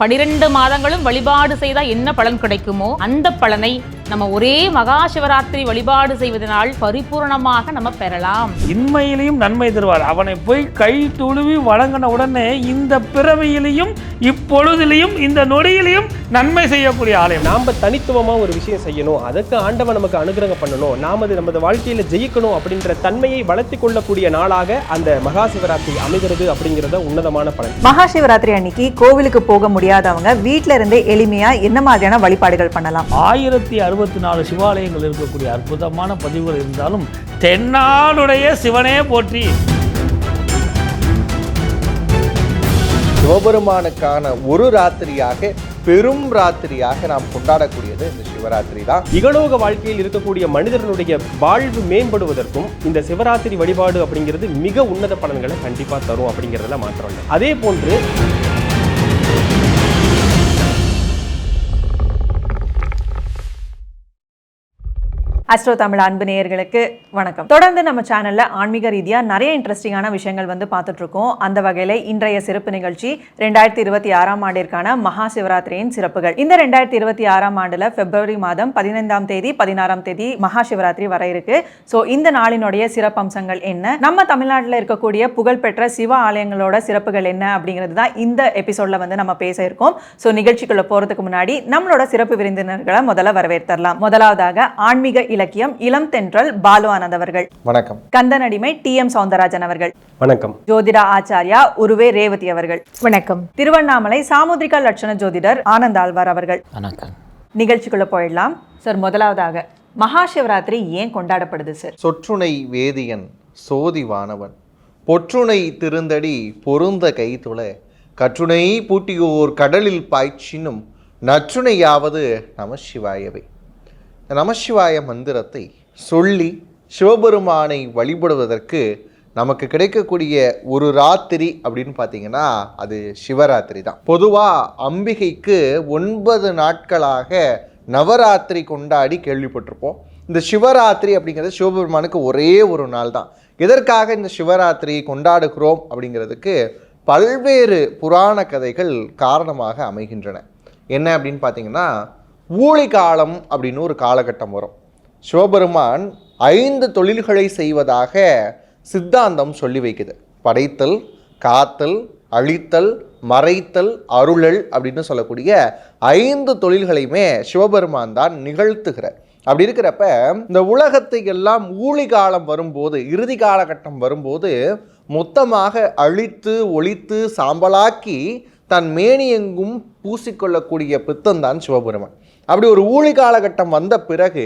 பனிரெண்டு மாதங்களும் வழிபாடு செய்தால் என்ன பலன் கிடைக்குமோ அந்த பலனை நம்ம ஒரே மகா சிவராத்திரி வழிபாடு செய்வதனால் பரிபூரணமாக நம்ம பெறலாம். இன்மையிலையும் நன்மை தருவார். அவனை போய் கை துழுவி வழங்கின உடனே இந்த பிறவியிலையும் இப்பொழுதிலையும் இந்த நொடியிலையும் நன்மை செய்யக்கூடிய ஆலயம். நாம் தனித்துவமாக ஒரு விஷயம் செய்யணும். அதுக்கு ஆண்டவன் நமக்கு அனுகிரகம் பண்ணணும். நாம் அது நமது வாழ்க்கையில் ஜெயிக்கணும் அப்படின்ற தன்மையை வளர்த்தி கொள்ளக்கூடிய நாளாக அந்த மகா சிவராத்திரி அமைகிறது அப்படிங்கிறத உன்னதமான பலன். மகா சிவராத்திரி அன்னைக்கு கோவிலுக்கு போக முடியாதவங்க வீட்ல இருந்தே எளிமையா என்ன மாதிரியான வழிபாடுகள் பண்ணலாம்? ஆயிரத்தி அறுபத்தி நாலு சிவாலயங்கள் இருக்கக்கூடிய அற்புதமான பதிவுகள் இருந்தாலும் தென்னாடுடைய சிவனே போற்றி. சிவபெருமானுக்கான ஒரு ராத்திரியாக பெரும் ராத்திரியாக நாம் கொண்டாடக்கூடியது இந்த சிவராத்திரி தான். இகலோக வாழ்க்கையில் இருக்கக்கூடிய மனிதர்களுடைய வாழ்வு மேம்படுவதற்கும் இந்த சிவராத்திரி வழிபாடு அப்படிங்கிறது மிக உன்னத பலன்களை கண்டிப்பாக தரும் அப்படிங்கிறதுல மாற்றம் இல்லை. அதே போன்று அஸ்ட்ரோ தமிழ் அன்பு நேயர்களுக்கு வணக்கம். தொடர்ந்து நம்ம சேனல்ல ஆன்மீக ரீதியா நிறைய இன்ட்ரெஸ்டிங்கான விஷயங்கள் வந்து பார்த்துட்டு இருக்கோம் அந்த வகையில இன்றைய சிறப்பு நிகழ்ச்சி ரெண்டாயிரத்தி இருபத்தி ஆறாம் ஆண்டிற்கான மகா சிவராத்திரியின் சிறப்புகள். இந்த ரெண்டாயிரத்தி இருபத்தி ஆறாம் ஆண்டுல பிப்ரவரி மாதம் பதினைந்தாம் தேதி பதினாறாம் தேதி மகா சிவராத்திரி வர இருக்கு. ஸோ இந்த நாளினுடைய சிறப்பம்சங்கள் என்ன? நம்ம தமிழ்நாட்டில் இருக்கக்கூடிய புகழ்பெற்ற சிவ ஆலயங்களோட சிறப்புகள் என்ன அப்படிங்கிறது தான் இந்த எபிசோட்ல வந்து நம்ம பேச இருக்கோம். ஸோ நிகழ்ச்சிக்குள்ள போறதுக்கு முன்னாடி நம்மளோட சிறப்பு விருந்தினர்களை முதல்ல வரவேற்றலாம் முதலாவதாக ஆன்மீக இலக்கியம் இளம் தென்றல் பாலு ஆனந்த் அவர்கள். வணக்கம். கந்தனடிமை டி. எம். சௌந்தரராஜன் அவர்கள். வணக்கம். ஜோதிடா ஆச்சாரியா உருவே ரேவதி அவர்கள். வணக்கம். திருவண்ணாமலை சாமுத்ரிகா லட்சண ஜோதிடர் ஆனந்த் ஆழ்வார் அவர்கள். வணக்கம். நிகழ்ச்சிக்குள்ள போயிடலாம். சார் முதலாவதாக மகா சிவராத்திரி ஏன் கொண்டாடப்படுது சார்? சொற்றுணை வேதியன் சோதிவானவன் பொற்றுணை திருந்தடி பொருந்த கைதுள கற்றுணை பூட்டியோர் கடலில் பாய்ச்சினும் நற்றுணையாவது நம சிவாயவை. நமசிவாய மந்திரத்தை சொல்லி சிவபெருமானை வழிபடுவதற்கு நமக்கு கிடைக்கக்கூடிய ஒரு ராத்திரி அப்படின்னு பார்த்தீங்கன்னா அது சிவராத்திரி தான். பொதுவாக அம்பிகைக்கு ஒன்பது நாட்களாக நவராத்திரி கொண்டாடி கேள்விப்பட்டிருப்போம். இந்த சிவராத்திரி அப்படிங்கிறது சிவபெருமானுக்கு ஒரே ஒரு நாள் தான். எதற்காக இந்த சிவராத்திரியை கொண்டாடுகிறோம் அப்படிங்கிறதுக்கு பல்வேறு புராண கதைகள் காரணமாக அமைகின்றன. என்ன அப்படின்னு பார்த்தீங்கன்னா ஊழி காலம் அப்படின்னு ஒரு காலகட்டம் வரும். சிவபெருமான் ஐந்து தொழில்களை செய்வதாக சித்தாந்தம் சொல்லி வைக்குது. படைத்தல் காத்தல் அழித்தல் மறைத்தல் அருளல் அப்படின்னு சொல்லக்கூடிய ஐந்து தொழில்களையுமே சிவபெருமான் தான் நிகழ்த்துகிறார். அப்படி இருக்கிறப்ப இந்த உலகத்தை எல்லாம் ஊழி காலம் வரும்போது இறுதி காலகட்டம் வரும்போது மொத்தமாக அழித்து ஒழித்து சாம்பலாக்கி தன் மேனியெங்கும் பூசிக்கொள்ளக்கூடிய பித்தந்தான் சிவபெருமான். அப்படி ஒரு ஊழி காலகட்டம் வந்த பிறகு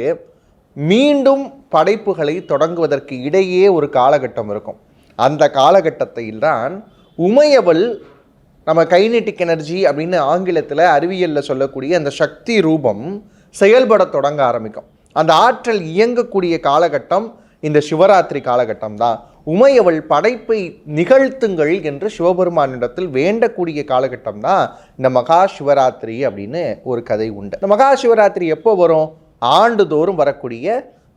மீண்டும் படைப்புகளை தொடங்குவதற்கு இடையே ஒரு காலகட்டம் இருக்கும். அந்த காலகட்டத்தில் தான் உமையவள் நம்ம கைனெட்டிக் எனர்ஜி அப்படின்னு ஆங்கிலத்தில் அறிவியலில் சொல்லக்கூடிய அந்த சக்தி ரூபம் செயல்பட தொடங்க ஆரம்பிக்கும். அந்த ஆற்றல் இயங்கக்கூடிய காலகட்டம் இந்த சிவராத்திரி காலகட்டம் தான் உமையவள் படைப்பை நிகழ்த்துங்கள் என்று சிவபெருமானிடத்தில் வேண்டக்கூடிய காலகட்டம் தான் இந்த மகா சிவராத்திரி அப்படின்னு ஒரு கதை உண்டு. இந்த மகா சிவராத்திரி எப்போ வரும்? ஆண்டுதோறும் வரக்கூடிய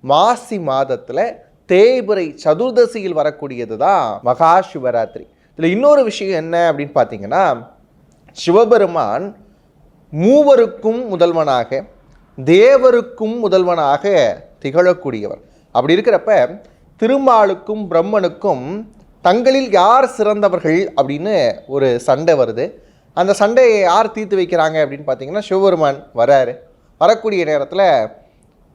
மாசி மாதத்தில் தேய்பிரை சதுர்தசியில் வரக்கூடியது தான் மகா சிவராத்திரி இதில் இன்னொரு விஷயம் என்ன அப்படின்னு பார்த்தீங்கன்னா சிவபெருமான் மூவருக்கும் முதல்வனாக தேவருக்கும் முதல்வனாக திகழக்கூடியவர். அப்படி இருக்கிறப்ப திருமாலுக்கும் பிரம்மனுக்கும் தங்களில் யார் சிறந்தவர்கள் அப்படின்னு ஒரு சண்டை வருது. அந்த சண்டையை யார் தீர்த்து வைக்கிறாங்க அப்படின்னு பார்த்தீங்கன்னா சிவபெருமான் வராரு. வரக்கூடிய நேரத்தில்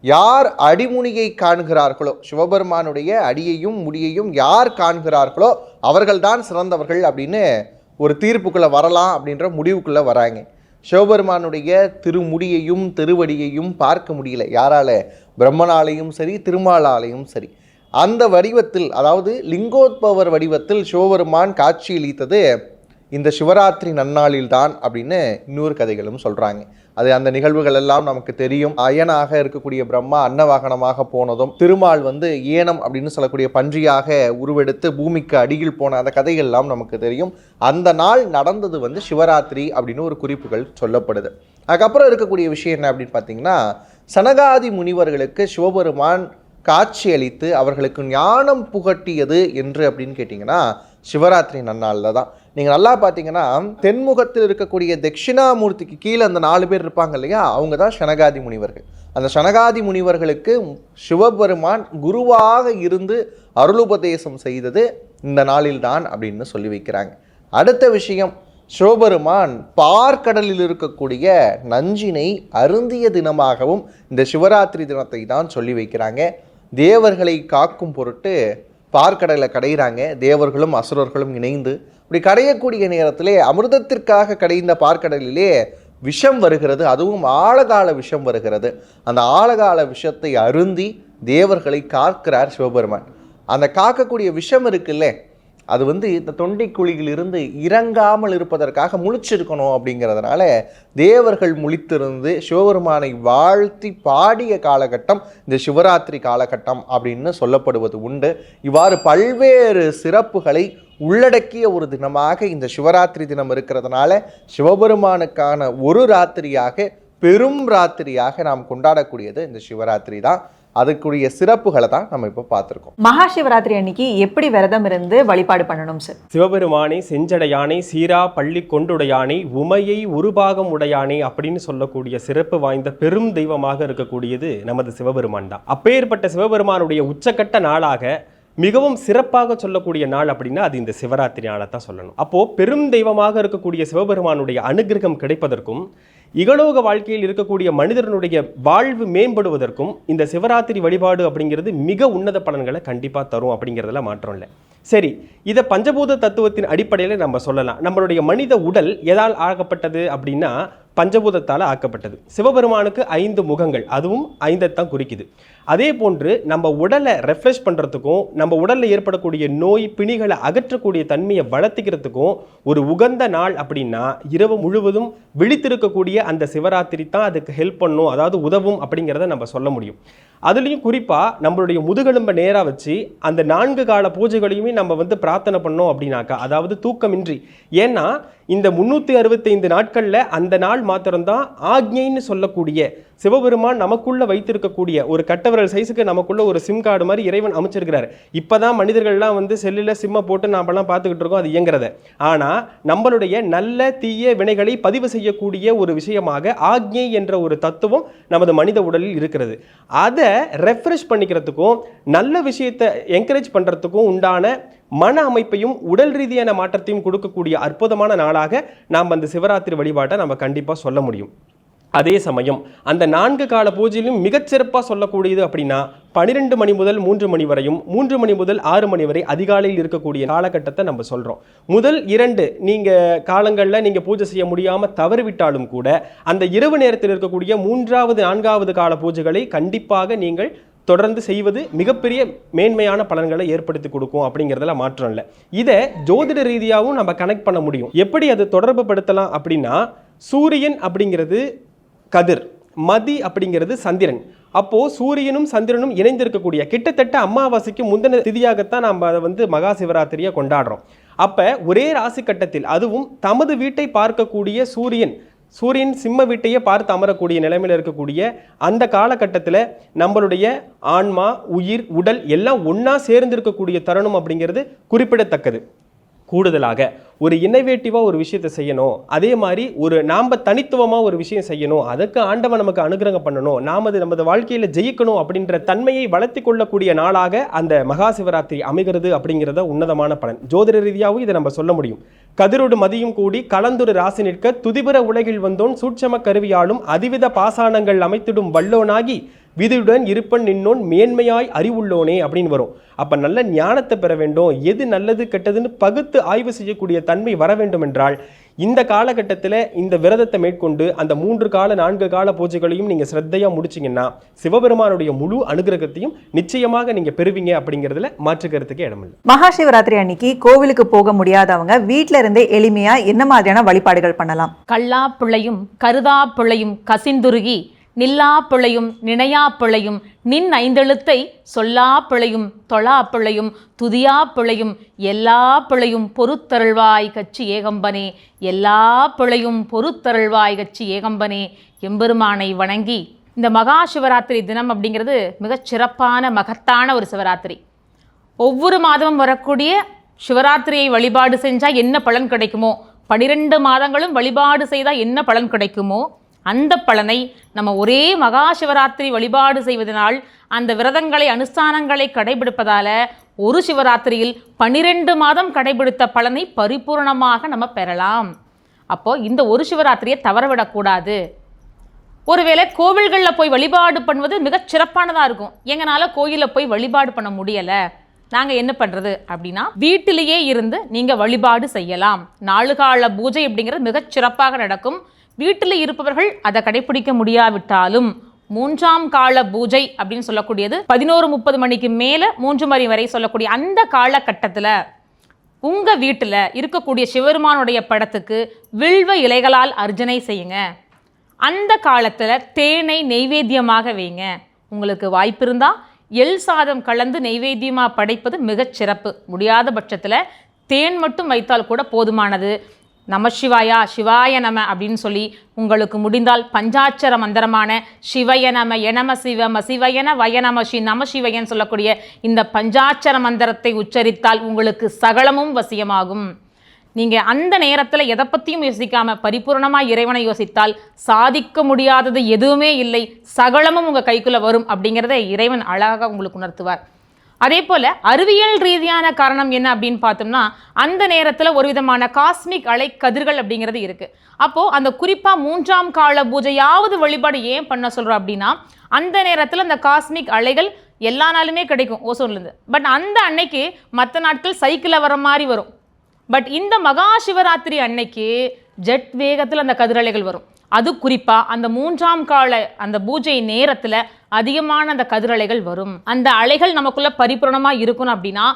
யார் அடிமுனியை காண்கிறார்களோ சிவபெருமானுடைய அடியையும் முடியையும் யார் காண்கிறார்களோ அவர்கள்தான் சிறந்தவர்கள் அப்படின்னு ஒரு தீர்ப்புக்குள்ளே வரலாம் அப்படின்ற முடிவுக்குள்ளே வராங்க. சிவபெருமானுடைய திருமுடியையும் திருவடியையும் பார்க்க முடியல. யாரால? பிரம்மனாலையும் சரி திருமாலாலையும் சரி. அந்த வடிவத்தில் அதாவது லிங்கோத்பவர் வடிவத்தில் சிவபெருமான் காட்சியளித்தது இந்த சிவராத்திரி நன்னாளில் தான் அப்படின்னு இன்னொரு கதைகளும் சொல்கிறாங்க அது அந்த நிகழ்வுகள் எல்லாம் நமக்கு தெரியும். அயனாக இருக்கக்கூடிய பிரம்மா அன்னவாகனமாக போனதும் திருமால் வந்து ஏனம் அப்படின்னு சொல்லக்கூடிய பன்றியாக உருவெடுத்து பூமிக்கு அடியில் போன அந்த கதைகள் எல்லாம் நமக்கு தெரியும். அந்த நாள் நடந்தது வந்து சிவராத்திரி அப்படின்னு ஒரு குறிப்புகள் சொல்லப்படுது. அதுக்கப்புறம் இருக்கக்கூடிய விஷயம் என்ன அப்படின்னு பார்த்தீங்கன்னா சனகாதி முனிவர்களுக்கு சிவபெருமான் காட்சியளித்து அவர்களுக்கு ஞானம் புகட்டியது என்று அப்படின்னு கேட்டிங்கன்னா சிவராத்திரி நன்னாளில் தான். நீங்கள் நல்லா பார்த்தீங்கன்னா தென்முகத்தில் இருக்கக்கூடிய தட்சிணாமூர்த்திக்கு கீழே அந்த நாலு பேர் இருப்பாங்க இல்லையா? அவங்க தான் சனகாதி முனிவர்கள். அந்த சனகாதி முனிவர்களுக்கு சிவபெருமான் குருவாக இருந்து அருளுபதேசம் செய்தது இந்த நாளில்தான் அப்படின்னு சொல்லி வைக்கிறாங்க. அடுத்த விஷயம் சிவபெருமான் பார்க்கடலில் இருக்கக்கூடிய நஞ்சினை அருந்திய தினமாகவும் இந்த சிவராத்திரி தினத்தை தான் சொல்லி வைக்கிறாங்க. தேவர்களை காக்கும் பொருட்டு பார்க்கடலை கடைகிறாங்க தேவர்களும் அசுரர்களும் இணைந்து இப்படி கடையக்கூடிய நேரத்திலே அமிர்தத்திற்காக கடைந்த பார்க்கடலிலே விஷம் வருகிறது. அதுவும் ஆழகால விஷம் வருகிறது. அந்த ஆழகால விஷத்தை அருந்தி தேவர்களை காக்கிறார் சிவபெருமான். அந்த காக்கக்கூடிய விஷம் இருக்குல்ல அது வந்து இந்த தொண்டை குழியிலிருந்து இறங்காமல் இருப்பதற்காக முழிச்சிருக்கணும் அப்படிங்கிறதுனால தேவர்கள் முழித்திருந்து சிவபெருமானை வாழ்த்தி பாடிய காலகட்டம் இந்த சிவராத்திரி காலகட்டம் அப்படின்னு சொல்லப்படுவது உண்டு. இவ்வாறு பல்வேறு சிறப்புகளை உள்ளடக்கிய ஒரு தினமாக இந்த சிவராத்திரி தினம் இருக்கிறதுனால சிவபெருமானுக்கான ஒரு ராத்திரியாக பெரும் ராத்திரியாக நாம் கொண்டாடக்கூடியது இந்த சிவராத்திரி தான். அதுக்குரிய சிறப்புகளை தான் நம்ம இப்போ பார்த்துருக்கோம். மகா சிவராத்திரி அன்னைக்கு எப்படி விரதம் இருந்து வழிபாடு பண்ணணும் சார் சிவபெருமானை செஞ்சடையானை சீரா பள்ளி கொண்டுடையானை உமையை உருபாகம் உடையானை அப்படின்னு சொல்லக்கூடிய சிறப்பு வாய்ந்த பெரும் தெய்வமாக இருக்கக்கூடியது நமது சிவபெருமான் தான். அப்பேற்பட்ட சிவபெருமானுடைய உச்சக்கட்ட நாளாக மிகவும் சிறப்பாக சொல்லக்கூடிய நாள் அப்படின்னா அது இந்த சிவராத்திரி நாளை தான் சொல்லணும். அப்போ பெரும் தெய்வமாக இருக்கக்கூடிய சிவபெருமானுடைய அனுகிரகம் கிடைப்பதற்கும் இகலோக வாழ்க்கையில் இருக்கக்கூடிய மனிதனுடைய வாழ்வு மேம்படுவதற்கும் இந்த சிவராத்திரி வழிபாடு அப்படிங்கிறது மிக உன்னத பலன்களை கண்டிப்பாக தரும் அப்படிங்கிறதுல மாற்றம் இல்லை. சரி இதை பஞ்சபூத தத்துவத்தின் அடிப்படையில் நம்ம சொல்லலாம். நம்மளுடைய மனித உடல் எதால் ஆகப்பட்டது அப்படின்னா பஞ்சபூதத்தால் ஆக்கப்பட்டது. சிவபெருமானுக்கு ஐந்து முகங்கள் அதுவும் ஐந்தைத்தான் குறிக்குது. அதே போன்று நம்ம உடலை ரெஃப்ரெஷ் பண்ணுறதுக்கும் நம்ம உடலில் ஏற்படக்கூடிய நோய் பிணிகளை அகற்றக்கூடிய தன்மையை வளர்த்திக்கிறதுக்கும் ஒரு உகந்த நாள் அப்படின்னா இரவு முழுவதும் விழித்திருக்கக்கூடிய அந்த சிவராத்திரி தான் அதுக்கு ஹெல்ப் பண்ணும் அதாவது உதவும் அப்படிங்கிறத நம்ம சொல்ல முடியும். அதுலேயும் குறிப்பாக நம்மளுடைய முதுகெலும்பை நேராக வச்சு அந்த நான்கு கால பூஜைகளையுமே நம்ம வந்து பிரார்த்தனை பண்ணோம் அப்படின்னாக்கா அதாவது தூக்கமின்றி. ஏன்னா இந்த முந்நூற்றி அறுபத்தைந்து நாட்களில் அந்த நாள் மாத்திரம்தான் ஆக்ஞைன்னு சொல்லக்கூடிய சிவபெருமான் நமக்குள்ள வைத்திருக்கக்கூடிய ஒரு கட்டவரல் சைஸுக்கு நமக்குள்ள ஒரு சிம் கார்டு மாதிரி இறைவன் அமைச்சிருக்கிறார். இப்பதான் மனிதர்கள்லாம் வந்து செல்லில் சிம்மை போட்டு நாமெல்லாம் பார்த்துக்கிட்டு இருக்கோம் அது இயங்குறத. ஆனால் நம்மளுடைய நல்ல தீய வினைகளை பதிவு செய்யக்கூடிய ஒரு விஷயமாக ஆக்ஞை என்ற ஒரு தத்துவம் நமது மனித உடலில் இருக்கிறது. அதை ரெஃப்ரெஷ் பண்ணிக்கிறதுக்கும் நல்ல விஷயத்தை என்கரேஜ் பண்ணுறதுக்கும் உண்டான மன அமைப்பையும் உடல் ரீதியான மாற்றத்தையும் கொடுக்கக்கூடிய அற்புதமான நாளாக நாம் அந்த சிவராத்திரி வழிபாட்டை நம்ம கண்டிப்பாக சொல்ல முடியும். அதே சமயம் அந்த நான்கு கால பூஜையிலும் மிகச்சிறப்பாக சொல்லக்கூடியது அப்படின்னா பன்னிரெண்டு மணி முதல் மூன்று மணி வரையும் மூன்று மணி முதல் ஆறு மணி வரை அதிகாலையில் இருக்கக்கூடிய காலகட்டத்தை நம்ம சொல்கிறோம் முதல் இரண்டு நீங்கள் காலங்களில் நீங்கள் பூஜை செய்ய முடியாமல் தவறிவிட்டாலும் கூட அந்த இரவு நேரத்தில் இருக்கக்கூடிய மூன்றாவது நான்காவது கால பூஜைகளை கண்டிப்பாக நீங்கள் தொடர்ந்து செய்வது மிகப்பெரிய மேன்மையான பலன்களை ஏற்படுத்தி கொடுக்கும் அப்படிங்கிறதுல மாற்றம் இல்லை. இதை ஜோதிட ரீதியாகவும் நம்ம கனெக்ட் பண்ண முடியும். எப்படி அது தொடர்பு படுத்தலாம் அப்படின்னா சூரியன் அப்படிங்கிறது கதிர் மதி அப்படிங்கிறது சந்திரன். அப்போது சூரியனும் சந்திரனும் இணைந்திருக்கக்கூடிய கிட்டத்தட்ட அமாவாசைக்கு முந்தின திதியாகத்தான் நம்ம அதை வந்து மகா சிவராத்திரியை கொண்டாடுறோம். அப்போ ஒரே ராசி கட்டத்தில் அதுவும் தமது வீட்டை பார்க்கக்கூடிய சூரியன் சூரியன் சிம்ம வீட்டையே பார்த்து அமரக்கூடிய நிலைமையில் இருக்கக்கூடிய அந்த காலகட்டத்தில் நம்மளுடைய ஆன்மா உயிர் உடல் எல்லாம் ஒன்றா சேர்ந்து இருக்கக்கூடிய தருணம் அப்படிங்கிறது குறிப்பிடத்தக்கது. கூடுதலாக ஒரு இன்னோவேட்டிவாக ஒரு விஷயத்தை செய்யணும். அதே மாதிரி ஒரு நாம் தனித்துவமாக ஒரு விஷயம் செய்யணும். அதுக்கு ஆண்டவன் நமக்கு அனுகிரகம் பண்ணணும். நாம் அது நமது வாழ்க்கையில் ஜெயிக்கணும் அப்படின்ற தன்மையை வளர்த்தி கொள்ளக்கூடிய நாளாக அந்த மகா சிவராத்திரி அமைகிறது அப்படிங்கிறத உன்னதமான பலன். ஜோதிட ரீதியாகவும் இதை நம்ம சொல்ல முடியும். கதிரோடு மதியும் கூடி கலந்துரு ராசி நிற்க துதிபுற உலகில் வந்தோன் சூட்சம கருவியாலும் அதிவித பாசானங்கள் அமைத்திடும் வல்லோனாகி விதியுடன் இருப்பன் நின்னோன் மேன்மையாய் அறிவுள்ளோனே அப்படின்னு வரும். அப்ப நல்ல ஞானத்தை பெற வேண்டும். எது நல்லது கெட்டதுன்னு பகுத்து ஆய்வு செய்யக்கூடிய தன்மை வர வேண்டும் என்றால் இந்த காலகட்டத்தில் இந்த விரதத்தை மேற்கொண்டு அந்த மூன்று கால நான்கு கால பூஜைகளையும் நீங்கள் ஸ்ரத்தையாக முடிச்சிங்கன்னா சிவபெருமானுடைய முழு அனுகிரகத்தையும் நிச்சயமாக நீங்கள் பெறுவீங்க அப்படிங்கிறதுல மாற்றுக்கிறதுக்கு இடமில்லை. மகா சிவராத்திரி அன்னைக்கு கோவிலுக்கு போக முடியாதவங்க வீட்ல இருந்தே எளிமையா என்ன மாதிரியான வழிபாடுகள் பண்ணலாம்? கல்லா பிள்ளையும் கருதா பிள்ளையும் கசிந்துருகி நில்லா பிழையும் நினையா பிழையும் நின் ஐந்தெழுத்தை சொல்லா பிழையும் தொழா பிழையும் துதியா பிழையும் எல்லா பிழையும் பொறுத்தருள்வாய் கச்சி ஏகம்பனே எல்லா பிழையும் பொறுத்தருள்வாய் கச்சி ஏகம்பனே. எம்பெருமானை வணங்கி இந்த மகா சிவராத்திரி தினம் அப்படிங்கிறது மிகச் சிறப்பான மகத்தான ஒரு சிவராத்திரி. ஒவ்வொரு மாதமும் வரக்கூடிய சிவராத்திரியை வழிபாடு செஞ்சால் என்ன பலன் கிடைக்குமோ? பனிரெண்டு மாதங்களும் வழிபாடு செய்தால் என்ன பலன் கிடைக்குமோ? அந்த பலனை நம்ம ஒரே மகா சிவராத்திரி வழிபாடு செய்வதனால் அந்த விரதங்களை அனுஷ்டானங்களை கடைபிடிப்பதால் ஒரு சிவராத்திரியில் பனிரெண்டு மாதம் கடைபிடித்த பலனை பரிபூரணமாக நம்ம பெறலாம். அப்போது இந்த ஒரு சிவராத்திரியை தவறவிடக்கூடாது ஒருவேளை கோவில்களில் போய் வழிபாடு பண்ணுவது மிகச் சிறப்பானதாக இருக்கும். எங்களால் கோயிலில் போய் வழிபாடு பண்ண முடியலை. நாங்கள் என்ன பண்ணுறது அப்படின்னா வீட்டிலேயே இருந்து நீங்கள் வழிபாடு செய்யலாம். நாளுகால பூஜை அப்படிங்கிறது மிகச் சிறப்பாக நடக்கும். வீட்டில் இருப்பவர்கள் அதை கடைபிடிக்க முடியாவிட்டாலும் மூன்றாம் கால பூஜை அப்படின்னு சொல்லக்கூடியது பதினோரு முப்பது மணிக்கு மேலே மூன்று மணி வரை சொல்லக்கூடிய அந்த காலகட்டத்தில் உங்கள் வீட்டில் இருக்கக்கூடிய சிவருமானுடைய படத்துக்கு வில்வ இலைகளால் அர்ஜனை செய்யுங்க. அந்த காலத்தில் தேனை நெய்வேத்தியமாக வைங்க. உங்களுக்கு வாய்ப்பு இருந்தால் எள் சாதம் கலந்து நெய்வேத்தியமாக படைப்பது மிகச் சிறப்பு. முடியாத பட்சத்தில் தேன் மட்டும் வைத்தால் கூட போதுமானது. நமசிவாயா சிவாய நம அப்படின்னு சொல்லி உங்களுக்கு முடிந்தால் பஞ்சாட்சர மந்திரமான சிவய நம எனம சிவம சிவயன வயநம ஸ்ரீ நம சிவயன் சொல்லக்கூடிய இந்த பஞ்சாட்சர மந்திரத்தை உச்சரித்தால் உங்களுக்கு சகலமும் வசியமாகும். நீங்கள் அந்த நேரத்தில் எதை பற்றியும் யோசிக்காமல் பரிபூர்ணமாக இறைவனை யோசித்தால் சாதிக்க முடியாதது எதுவுமே இல்லை சகலமும் உங்கள் கைக்குள்ளே வரும் அப்படிங்கிறத இறைவன் அழகாக உங்களுக்கு உணர்த்துவார். அதே போல் அறிவியல் ரீதியான காரணம் என்ன அப்படின்னு பார்த்தோம்னா அந்த நேரத்தில் ஒரு விதமான காஸ்மிக் அலை கதிர்கள் அப்படிங்கிறது இருக்குது அப்போது அந்த குறிப்பாக மூன்றாம் கால பூஜையாவது வழிபாடு ஏன் பண்ண சொல்கிறோம் அப்படின்னா அந்த நேரத்தில் அந்த காஸ்மிக் அலைகள் எல்லா நாளுமே கிடைக்கும் ஓசோன்லேருந்து. பட் அந்த அன்னைக்கு மற்ற நாட்கள் சைக்கிளில் வர மாதிரி வரும். பட் இந்த மகா சிவராத்திரி அன்னைக்கு ஜெட் வேகத்தில் அந்த கதிரலைகள் வரும். அது குறிப்பாக அந்த மூன்றாம் கால அந்த பூஜை நேரத்தில் அதிகமான அந்த கதிரலைகள் வரும். அந்த அலைகள் நமக்குள்ள பரிபூரணமாக இருக்கணும் அப்படின்னா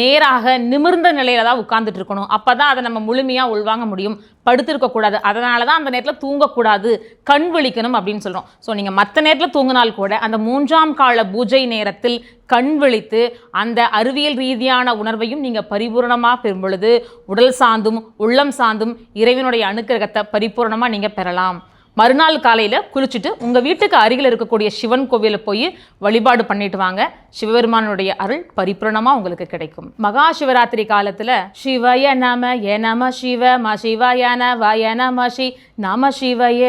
நேராக நிமிர்ந்த நிலையில தான் உட்கார்ந்துட்டு இருக்கணும். அப்போ தான் அதை நம்ம முழுமையாக உள்வாங்க முடியும். படுத்திருக்கக்கூடாது அதனால தான் அந்த நேரத்தில் தூங்கக்கூடாது. கண் விழிக்கணும் அப்படின்னு சொல்கிறோம் ஸோ நீங்கள் மற்ற நேரத்தில் தூங்கினால் கூட அந்த மூன்றாம் கால பூஜை நேரத்தில் கண் விழித்து அந்த அறிவியல் ரீதியான உணர்வையும் நீங்கள் பரிபூரணமாக பெறும் பொழுது உடல் சார்ந்தும் உள்ளம் சார்ந்தும் இறைவனுடைய அனுக்கிரகத்தை பரிபூரணமாக நீங்கள் பெறலாம். மறுநாள் காலையில் குளிச்சுட்டு உங்கள் வீட்டுக்கு அருகில் இருக்கக்கூடிய சிவன் கோவிலில் போய் வழிபாடு பண்ணிட்டு வாங்க. சிவபெருமானுடைய அருள் பரிபூரணமாக உங்களுக்கு கிடைக்கும். மகா சிவராத்திரி காலத்தில் சிவய நம எ நம சிவ ம சிவய வய நம ஷி நம சிவய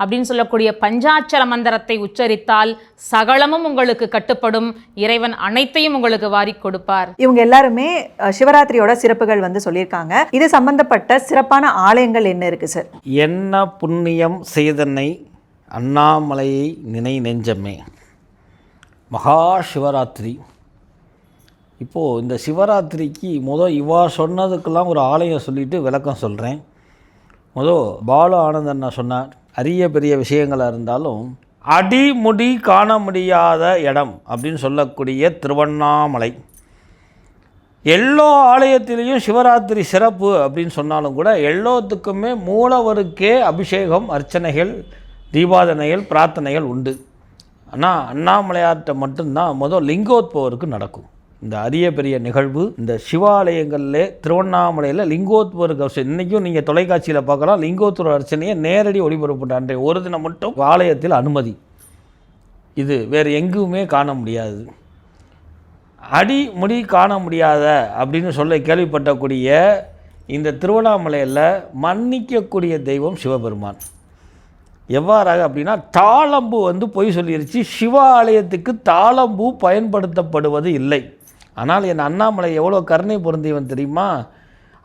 அப்படின்னு சொல்லக்கூடிய பஞ்சாட்சர மந்திரத்தை உச்சரித்தால் சகலமும் உங்களுக்கு கட்டுப்படும். இறைவன் அனைத்தையும் உங்களுக்கு வாரி கொடுப்பார். இவங்க எல்லாருமே சிவராத்திரியோட சிறப்புகள் வந்து சொல்லியிருக்காங்க. இது சம்பந்தப்பட்ட சிறப்பான ஆலயங்கள் என்ன இருக்கு சார்? என்ன புண்ணியம் செய்தன்னை அண்ணாமலையை நினை நெஞ்சமே. மகா சிவராத்திரி. இப்போது இந்த சிவராத்திரிக்கு முதல் இவா சொன்னதுக்கெல்லாம் ஒரு ஆலயம் சொல்லிட்டு விளக்கம் சொல்கிறேன் முதல் பாலு ஆனந்தன் நான் சொன்னார் அரிய பெரிய விஷயங்களாக இருந்தாலும் அடிமுடி காண முடியாத இடம் அப்படின்னு சொல்லக்கூடிய திருவண்ணாமலை. எல்லா ஆலயத்திலையும் சிவராத்திரி சிறப்பு அப்படின்னு சொன்னாலும் கூட எல்லோத்துக்குமே மூலவருக்கே அபிஷேகம் அர்ச்சனைகள் தீபாதனைகள் பிரார்த்தனைகள் உண்டு. ஆனால் அண்ணாமலையார்கிட்ட மட்டும்தான் முதல் லிங்கோத்பவருக்கு நடக்கும். இந்த அரிய பெரிய நிகழ்வு இந்த சிவாலயங்களில் திருவண்ணாமலையில் லிங்கோத்பவருக்கு அவசியம். இன்றைக்கும் நீங்கள் தொலைக்காட்சியில் பார்க்கலாம் லிங்கோத்பவ அர்ச்சனையை நேரடி ஒளிபரப்பு அன்றைய ஒரு தினம் மட்டும் ஆலயத்தில் அனுமதி. இது வேறு எங்குமே காண முடியாது. அடி முடி காண முடியாத அப்படின்னு சொல்ல கேள்விப்பட்டக்கூடிய இந்த திருவண்ணாமலையில் மன்னிக்கக்கூடிய தெய்வம் சிவபெருமான். எவ்வாறாக அப்படின்னா தாளம்பூ வந்து பொய் சொல்லிருச்சு சிவ ஆலயத்துக்கு தாளம்பூ பயன்படுத்தப்படுவது இல்லை. ஆனால் என் அண்ணாமலை எவ்வளோ கருணை பொருந்தியவன் தெரியுமா?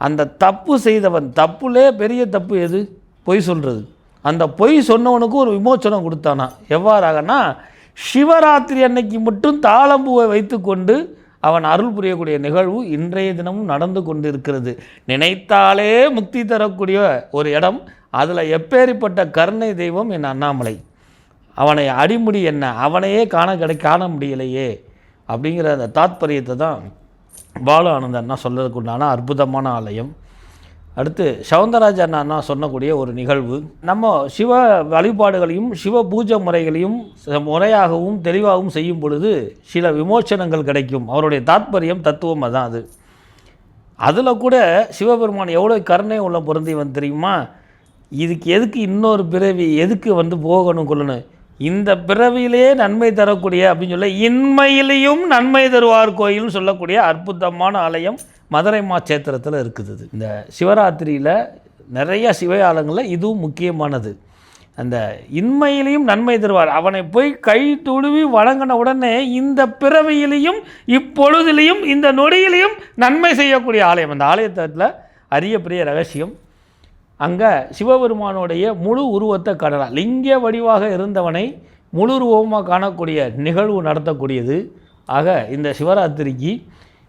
அந்த தப்பு செய்தவன் தப்புலே பெரிய தப்பு எது? பொய் சொல்கிறது அந்த பொய் சொன்னவனுக்கு ஒரு விமோச்சனம் கொடுத்தானா. எவ்வாறாகனா சிவராத்திரி அன்னைக்கு மட்டும் தாளம்பூவை வைத்துக்கொண்டு அவன் அருள் புரியக்கூடிய நிகழ்வு இன்றைய தினமும் நடந்து கொண்டு இருக்கிறது நினைத்தாலே முக்தி தரக்கூடிய ஒரு இடம். அதில் எப்பேறிப்பட்ட கருணை தெய்வம் என் அண்ணாமலை. அவனை அடிமுடி என்ன? அவனையே காண கிடை காண முடியலையே. அப்படிங்கிற அந்த தாத்பரியத்தை தான் பாலு ஆனந்த அண்ணா உண்டான அற்புதமான ஆலயம். அடுத்து சவுந்தரராஜ அண்ணா சொன்னக்கூடிய ஒரு நிகழ்வு. நம்ம சிவ வழிபாடுகளையும் சிவ பூஜை முறைகளையும் ச- முறையாகவும் தெளிவாகவும் செய்யும் பொழுது சில விமோச்சனங்கள் கிடைக்கும். அவருடைய தாத்பரியம் தத்துவம் அதான் அது. அதில் கூட சிவபெருமான் எவ்வளோ கருணை உள்ள பொருந்தியவன் தெரியுமா? இதுக்கு எதுக்கு இன்னொரு பிறவி எதுக்கு வந்து போகணும் கொள்ளணும் இந்த பிறவியிலே நன்மை தரக்கூடிய அப்படின்னு சொல்ல இன்மையிலையும் நன்மை தருவார் கோயில்னு சொல்லக்கூடிய அற்புதமான ஆலயம் மதுரை மாச்சேத்திரத்தில் இருக்குது இந்த சிவராத்திரியில் நிறைய சிவயாலங்களில் இதுவும் முக்கியமானது. அந்த இன்மையிலையும் நன்மை தருவார். அவனை போய் கை துழுவி வழங்கின உடனே இந்த பிறவியிலையும் இப்பொழுதிலையும் இந்த நொடியிலையும் நன்மை செய்யக்கூடிய ஆலயம். அந்த ஆலயத்தில் அரிய பெரிய ரகசியம் அங்கே சிவபெருமானுடைய முழு உருவத்தை காணலாம். லிங்க வடிவாக இருந்தவனை முழு உருவமாக காணக்கூடிய நிகழ்வு நடத்தக்கூடியது. ஆக இந்த சிவராத்திரிக்கு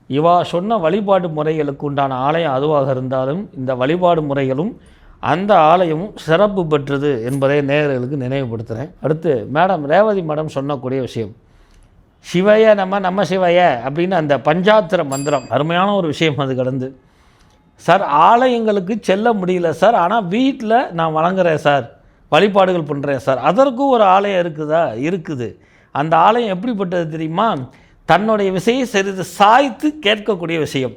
இவா சொன்ன வழிபாடு முறைகளுக்கு உண்டான ஆலயம் அதுவாக இருந்தாலும் இந்த வழிபாடு முறைகளும் அந்த ஆலயமும் சிறப்பு பெற்றது என்பதை நேயர்களுக்கு நினைவுபடுத்துகிறேன் அடுத்து மேடம் ரேவதி மேடம் சொன்னக்கூடிய விஷயம். சிவைய நம்ம நம்ம சிவைய அப்படின்னு அந்த பஞ்சாத்திர மந்திரம் அருமையான ஒரு விஷயம் அது கடந்து. சார் ஆலயங்களுக்கு செல்ல முடியல சார் ஆனால் வீட்டில் நான் வழங்குறேன் சார் வழிபாடுகள் பண்ணுறேன் சார் அதற்கும் ஒரு ஆலயம் இருக்குதா? இருக்குது. அந்த ஆலயம் எப்படிப்பட்டது தெரியுமா? தன்னுடைய விஷயம் சிறிது சாய்த்து கேட்கக்கூடிய விஷயம்.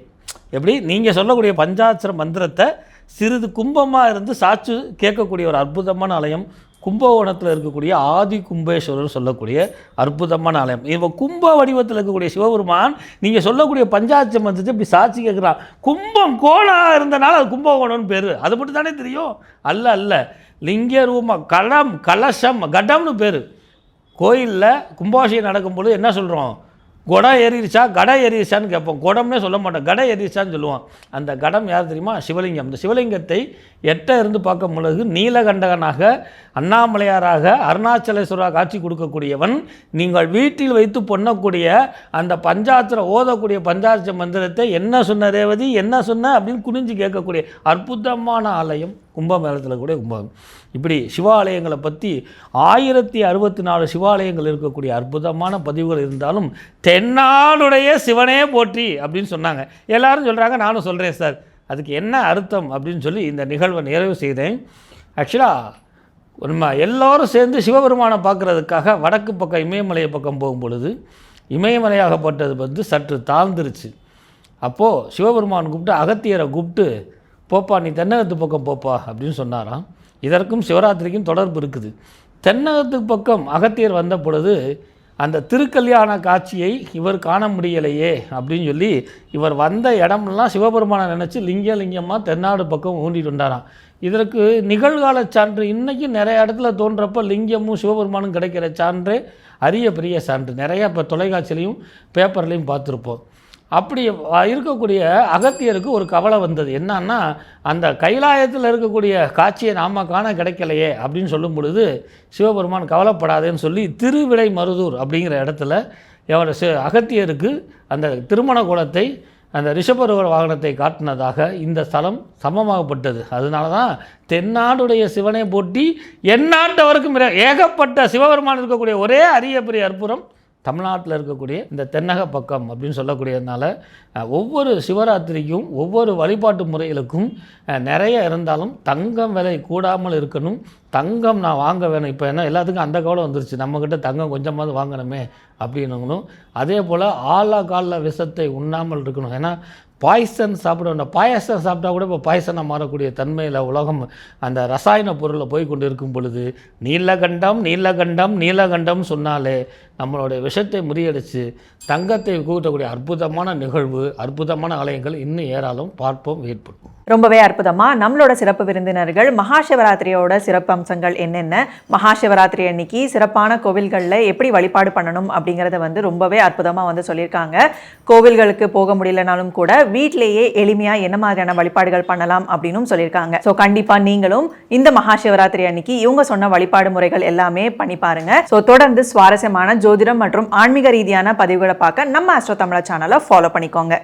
எப்படி? நீங்கள் சொல்லக்கூடிய பஞ்சாட்சர மந்திரத்தை சிறிது கும்பமாக இருந்து சாச்சு கேட்கக்கூடிய ஒரு அற்புதமான ஆலயம் கும்பகோணத்தில் இருக்கக்கூடிய ஆதி கும்பேஸ்வரர் சொல்லக்கூடிய அற்புதமான ஆலயம். இப்போ கும்ப வடிவத்தில் இருக்கக்கூடிய சிவபெருமான் நீங்கள் சொல்லக்கூடிய பஞ்சாட்ச மந்திரத்தை இப்படி சாட்சி கேட்குறான். கும்பம் கோணாக இருந்தனால அது கும்பகோணம்னு பேர். அது மட்டும் தானே தெரியும்? அல்ல அல்ல. லிங்க ரூமம் களம் கலசம் கடம்னு பேர். கோயிலில் கும்பாபிஷேகம் நடக்கும்போது என்ன சொல்கிறோம் குடம் ஏறிடுச்சா கடை ஏறிடுச்சான்னு கேட்போம். குடம்னே சொல்ல மாட்டோம். கடை ஏறிடுச்சான்னு சொல்லுவோம். அந்த கடம் யார் தெரியுமா? சிவலிங்கம். இந்த சிவலிங்கத்தை எட்ட இருந்து பார்க்கும் பொழுது நீலகண்டகனாக அண்ணாமலையாராக அருணாச்சலேஸ்வரராக காட்சி கொடுக்கக்கூடியவன் நீங்கள் வீட்டில் வைத்து பொண்ணக்கூடிய அந்த பஞ்சாத்திர ஓதக்கூடிய பஞ்சாட்ச மந்திரத்தை என்ன சொன்ன ரேவதி? என்ன சொன்ன? அப்படின்னு குனிஞ்சு கேட்கக்கூடிய அற்புதமான ஆலயம். கும்பமேளத்தில் கூட கும்பம். இப்படி சிவாலயங்களை பற்றி ஆயிரத்தி அறுபத்தி நாலு சிவாலயங்கள் இருக்கக்கூடிய அற்புதமான பதிவுகள் இருந்தாலும் தென்னாடுடைய சிவனே போற்றி அப்படின்னு சொன்னாங்க. எல்லாரும் சொல்கிறாங்க நானும் சொல்கிறேன் சார். அதுக்கு என்ன அர்த்தம் அப்படின்னு சொல்லி இந்த நிகழ்வை நிறைவு செய்தேன். ஆக்சுவலாக உண்மை எல்லோரும் சேர்ந்து சிவபெருமானை பார்க்குறதுக்காக வடக்கு பக்கம் இமயமலையை பக்கம் போகும் பொழுது இமயமலையாகப்பட்டது வந்து சற்று தாழ்ந்துருச்சு. அப்போது சிவபெருமான் கூப்பிட்டு அகத்தியரை கூப்பிட்டு போப்பா நீ தென்னகத்து பக்கம் போப்பா அப்படின்னு சொன்னாராம். இதற்கும் சிவராத்திரிக்கும் தொடர்பு இருக்குது. தென்னகத்து பக்கம் அகத்தியர் வந்த பொழுது அந்த திருக்கல்யாண காட்சியை இவர் காண முடியலையே அப்படின்னு சொல்லி இவர் வந்த இடம்லாம் சிவபெருமானை நினச்சி லிங்க லிங்கமாக தென்னாடு பக்கம் ஊண்டிட்டு வந்தாராம். இதற்கு நிகழ்கால சான்று இன்றைக்கும் நிறைய இடத்துல தோன்றப்ப லிங்கமும் சிவபெருமானும் கிடைக்கிற சான்று அரிய பெரிய சான்று. நிறைய இப்போ தொலைக்காட்சியிலையும் பேப்பர்லேயும் பார்த்துருப்போம். அப்படி இருக்கக்கூடிய அகத்தியருக்கு ஒரு கவலை வந்தது. என்னன்னா அந்த கைலாயத்தில் இருக்கக்கூடிய காட்சியை நாம காண கிடைக்கலையே அப்படின்னு சொல்லும் பொழுது சிவபெருமான் கவலைப்படாதேன்னு சொல்லி திருவிடை மருதூர் அப்படிங்கிற இடத்துல அவர் அகத்தியருக்கு அந்த திருமண குலத்தை அந்த ரிஷபருவர் வாகனத்தை காட்டினதாக இந்த ஸ்தலம் சமமாகப்பட்டது. அதனால தான் தென்னாடுடைய சிவனை போட்டி எந்நாட்டவருக்கும் ஏகப்பட்ட சிவபெருமான் இருக்கக்கூடிய ஒரே அரிய பெரிய அற்புதம் தமிழ்நாட்டில் இருக்கக்கூடிய இந்த தென்னக பக்கம் அப்படின்னு சொல்லக்கூடியதுனால ஒவ்வொரு சிவராத்திரிக்கும் ஒவ்வொரு வழிபாட்டு முறைகளுக்கும் நிறைய இருந்தாலும் தங்கம் விலை கூடாமல் இருக்கணும். தங்கம் நான் வாங்க வேணும். இப்போ என்ன எல்லாத்துக்கும் அந்த கவலை வந்துருச்சு. நம்மக்கிட்ட தங்கம் கொஞ்சமாவது வாங்கணுமே அப்படின்னுங்களும். அதே போல் ஆலா காலில் விஷத்தை உண்ணாமல் இருக்கணும். ஏன்னா பாய்சன் சாப்பிட வேண்டாம். பாயசம் சாப்பிட்டா கூட இப்போ பாய்சனாக மாறக்கூடிய தன்மையில் உலகம் அந்த ரசாயன பொருளை போய் கொண்டு இருக்கும் பொழுது நீலகண்டம் நீலகண்டம் நீலகண்டம் சொன்னாலே நம்மளுடைய விஷத்தை முறியடித்து தங்கத்தை கூட்டக்கூடிய அற்புதமான நிகழ்வு அற்புதமான ஆலயங்கள் இன்னும் ஏராளம் பார்ப்போம் ஏற்படும் ரொம்பவே அற்புதமா? நம்மளோட சிறப்பு விருந்தினர்கள் மகா சிவராத்திரியோட சிறப்பு அம்சங்கள் என்னென்ன? மகா சிவராத்திரி அன்னைக்கு சிறப்பான கோவில்களில் எப்படி வழிபாடு பண்ணணும் அப்படிங்கிறத வந்து ரொம்பவே அற்புதமாக வந்து சொல்லியிருக்காங்க. கோவில்களுக்கு போக முடியலனாலும் கூட வீட்டிலேயே எளிமையாக என்ன மாதிரியான வழிபாடுகள் பண்ணலாம் அப்படின்னும் சொல்லியிருக்காங்க. ஸோ கண்டிப்பாக நீங்களும் இந்த மகா சிவராத்திரி அன்னைக்கு இவங்க சொன்ன வழிபாடு முறைகள் எல்லாமே பண்ணி பாருங்க. ஸோ தொடர்ந்து சுவாரஸ்யமான ஜோதிடம் மற்றும் ஆன்மீக ரீதியான பதிவுகளை பார்க்க நம்ம அஸ்ட்ரோ தமிழா சேனலை ஃபாலோ பண்ணிக்கோங்க.